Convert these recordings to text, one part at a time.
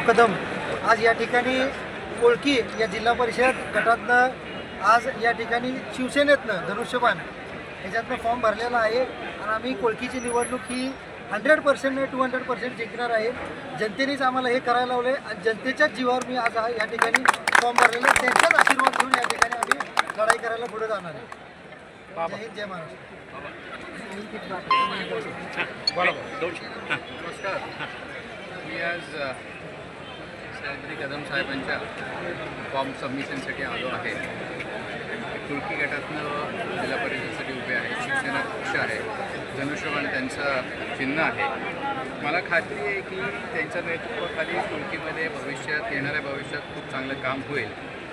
कदम. आज या ठिकाणी कोळकी या जिल्हा परिषद गटातनं आज या ठिकाणी शिवसेनेतनं धनुष्यबाण. ह्याच्यातनं फॉर्म भरलेला आहे. आणि आम्ही कोळकीची निवडणूक ही hundred percent two hundred percent जिंकणार आहे. जनतेनेच आम्हाला हे करायला लावलं आहे आणि जनतेच्याच जीवावर मी आज या ठिकाणी फॉर्म भरलेला आहे. त्यांचाच आशीर्वाद घेऊन या ठिकाणी आम्ही लढाई करायला पुढे जाणार आहे. जय हिंद जय महाराष्ट्र. नमस्कार. मी आज अ, कदम साहेबांच्या फॉर्म सबमिशनसाठी आलो आहे. तुर्की गटातनं जिल्हा परिषदेसाठी उभे आहे शिवसेना पक्ष आहे धनुष्यबाण त्यांचं चिन्ह आहे. मला खात्री आहे की त्यांच्या नेतृत्वाखाली तुर्कीमध्ये भविष्यात येणाऱ्या भविष्यात खूप चांगलं काम होईल.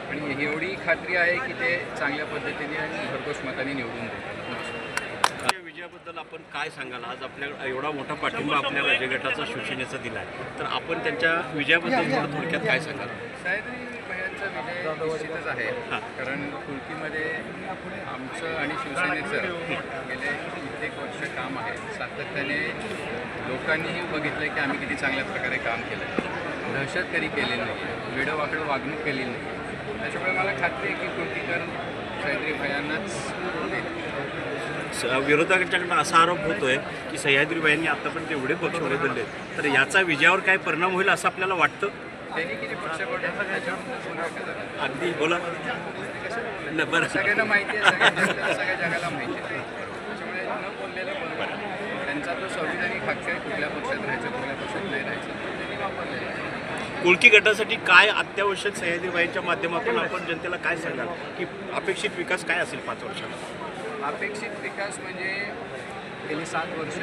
आणि एवढी खात्री आहे की ते चांगल्या पद्धतीने आणि भरघोष मताने निवडून देतील. या विजयाबद्दल आपण काय सांगाल? आज आपल्या एवढा मोठा पाठिंबा आपल्या राज्य गटाचा शिवसेनेचा दिला आहे तर आपण त्यांच्या विजयाबद्दल थोडं थोडक्यात काय सांगाल? सह्याद्री भयांचा विजय निश्चितच आहे. कारण तुर्कीमध्ये आमचं आणि शिवसेनेचं गेले कित्येक वर्ष काम आहे. सातत्याने लोकांनीही बघितलं की आम्ही किती चांगल्या प्रकारे काम केलं दहशत कधी केलेली नाही वेडोवाकडं वागणूक केलेली नाही त्याच्यामुळे मला खात्री आहे की तुर्कीकर सह्याद्री भयांनाच विरोधकांच्याकडनं असा आरोप होतोय की सह्याद्रीबाईंनी आतापर्यंत एवढे पक्ष बदलले तर याचा विजयावर काय परिणाम होईल असं आपल्याला वाटतं? अगदी बोला. बरं. सगळ्यांना माहिती आहे सगळ्या जगाला सगळ्या जगाला माहिती आहे. त्याच्यामुळे न बोललेलं बरोबर त्यांचा तो संविधानिक हक्क आहे कुठल्या पक्षात राहायचं कुठल्या पक्षात नाही राहायचं तो त्यांनी वापरलेला आहे. कुळकी गटासाठी काय अत्यावश्यक सह्याद्रीबाईंच्या माध्यमातून आपण जनतेला काय सांगाल? की अपेक्षित विकास काय असेल पाच वर्षात? अपेक्षित विकास म्हणजे गेली सात वर्ष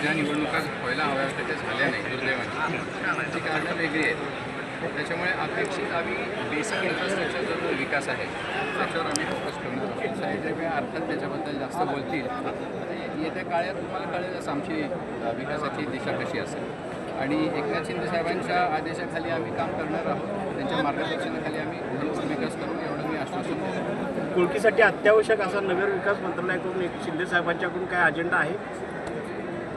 ज्या निवडणुका व्हायला हव्या होत्या त्या झाल्या नाही दुर्दैवाने. ती कारणं वेगळी आहेत. त्याच्यामुळे अपेक्षित आम्ही बेसिक इन्फ्रास्ट्रक्चरचा जो विकास आहे त्याच्यावर आम्ही फोकस करून आहोत. साहेब अर्थात त्याच्याबद्दल जास्त बोलतील. येत्या काळात तुम्हाला कळेलच आमची विकासाची दिशा कशी असेल. आणि एकनाथ शिंदे साहेबांच्या आदेशाखाली आम्ही काम करणार आहोत. त्यांच्या मार्गदर्शनाखाली आम्ही विकास करू एवढं मी आश्वासन देतो. कुळकीसाठी अत्यावश्यक असा नगर विकास मंत्रालयाकडून एक शिंदे साहेबांच्याकडून काय अजेंडा आहे?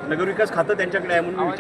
नगर विकास खातं त्यांच्याकडे आहे म्हणून मी